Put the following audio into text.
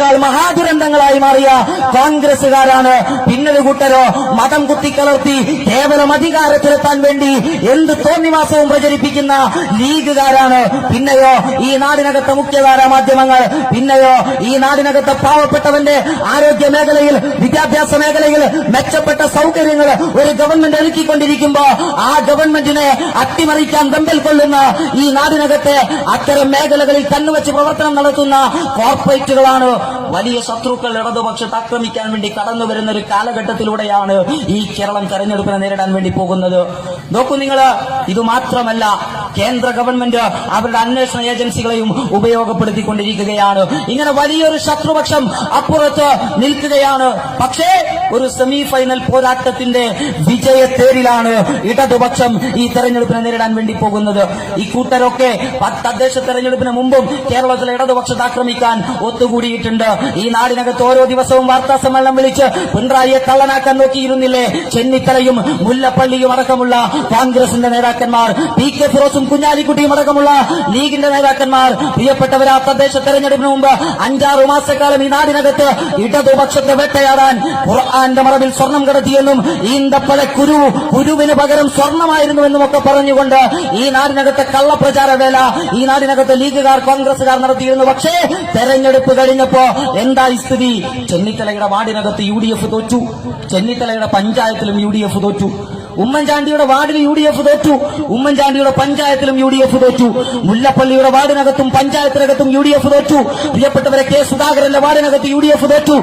ദുരന്തങ്ങളെക്കാൾ മഹാദുരന്തങ്ങളായി മാറിയ കോൺഗ്രസുകാരാണ് പിന്നൊരു കൂട്ടരോ മതം കുത്തിക്കലർത്തി കേവലം അധികാരത്തിലെത്താൻ വേണ്ടി എന്ത് തോന്നിവാസവും പ്രചരിപ്പിക്കുന്ന ലീഗുകാരാണ്. പിന്നെയോ ഈ നാടിനകത്തെ മുഖ്യധാരാ മാധ്യമങ്ങൾ പിന്നെയോ ഈ നാടിനകത്തെ പാവപ്പെട്ടവന്റെ ആരോഗ്യ മേഖലയിൽ വിദ്യാഭ്യാസ മേഖലയിൽ മെച്ചപ്പെട്ട സൗകര്യങ്ങൾ ഒരു ഗവൺമെന്റ് ഒരുക്കിക്കൊണ്ടിരിക്കുമ്പോ ആ ഗവൺമെന്റിനെ അട്ടിമറിക്കാൻ വെമ്പൽ കൊള്ളുന്ന ഈ നാടിനകത്തെ അത്തരം മേഖലകളിൽ കണ്ണുവച്ച് പ്രവർത്തനം നടത്തുന്ന കോർപ്പറേറ്റുകളാണ് വലിയ ശത്രുക്കൾ ഇടതുപക്ഷത്തെ ആക്രമിക്കാൻ വേണ്ടി കടന്നു വരുന്ന ഒരു കാലഘട്ടത്തിലൂടെയാണ് ഈ കേരളം തെരഞ്ഞെടുപ്പിനെ നേരിടാൻ വേണ്ടി പോകുന്നത്. നോക്കൂ നിങ്ങൾ ഇത് മാത്രമല്ല കേന്ദ്ര ഗവൺമെന്റ് അവരുടെ അന്വേഷണ ഏജൻസികളെയും ഉപയോഗപ്പെടുത്തിക്കൊണ്ടിരിക്കുകയാണ്. ഇങ്ങനെ വലിയൊരു ശത്രുപക്ഷം അപ്പുറത്ത് നിൽക്കുകയാണ്. പക്ഷേ ഒരു സെമി ഫൈനൽ പോരാട്ടത്തിന്റെ വിജയത്തേരിലാണ് ഇടതുപക്ഷം ഈ തെരഞ്ഞെടുപ്പിനെ നേരിടാൻ വേണ്ടി പോകുന്നത്. ഈ കൂട്ടരൊക്കെ തദ്ദേശ തെരഞ്ഞെടുപ്പിന് മുമ്പും കേരളത്തിലെ ഇടതുപക്ഷത്തെ ആക്രമിക്കാൻ ഒത്തുകൂടിയിട്ടുണ്ട്. ഈ നാടിനകത്ത് ഓരോ ദിവസവും വാർത്താ സമ്മേളനം വിളിച്ച് പിണറായിയെ കള്ളനാക്കാൻ നോക്കിയിരുന്നില്ലേ? ചെന്നിത്തലയും മുല്ലപ്പള്ളിയും അടക്കമുള്ള കോൺഗ്രസിന്റെ നേതാക്കന്മാർ പി കെ ഫിറോസും കുഞ്ഞാലിക്കുട്ടിയും അടക്കമുള്ള ലീഗിന്റെ നേതാക്കന്മാർ പ്രിയപ്പെട്ടവരാ തദ്ദേശ തെരഞ്ഞെടുപ്പിന് മുമ്പ് അഞ്ചാറു മാസക്കാലം ഈ നാടിനകത്ത് ഇടതുപക്ഷത്തെ വെട്ടയാടാൻ ഖുർആാന്റെ മറവിൽ സ്വർണം കടത്തിയെന്നും ഈന്തപ്പഴ കുരു കുരുവിന് പകരം സ്വർണമായിരുന്നുവെന്നും ഒക്കെ പറഞ്ഞുകൊണ്ട് ഈ നാടിനകത്തെ കള്ളപ്രചാര വേല ഈ നാടിനകത്ത് ലീഗുകാർ കോൺഗ്രസുകാർ നടത്തിയിരുന്നു. പക്ഷേ തെരഞ്ഞെടുപ്പ് കഴിഞ്ഞപ്പോ എന്തായി സ്ഥിതി? ചെന്നിത്തലയുടെ വാർഡിനകത്ത് യു ഡി എഫ് തോറ്റു. ചെന്നിത്തലയുടെ പഞ്ചായത്തിലും യു ഡി എഫ് തോറ്റു. ഉമ്മൻചാണ്ടിയുടെ വാർഡിൽ യു ഡി എഫ് തോറ്റു. ഉമ്മൻചാണ്ടിയുടെ പഞ്ചായത്തിലും യു ഡി എഫ് തോറ്റു. മുല്ലപ്പള്ളിയുടെ വാർഡിനകത്തും പഞ്ചായത്തിനകത്തും യു ഡി എഫ് തോറ്റു. പ്രിയപ്പെട്ടവരെ കെ സുധാകരന്റെ വാർഡിനകത്ത് യു ഡി എഫ് തോറ്റു.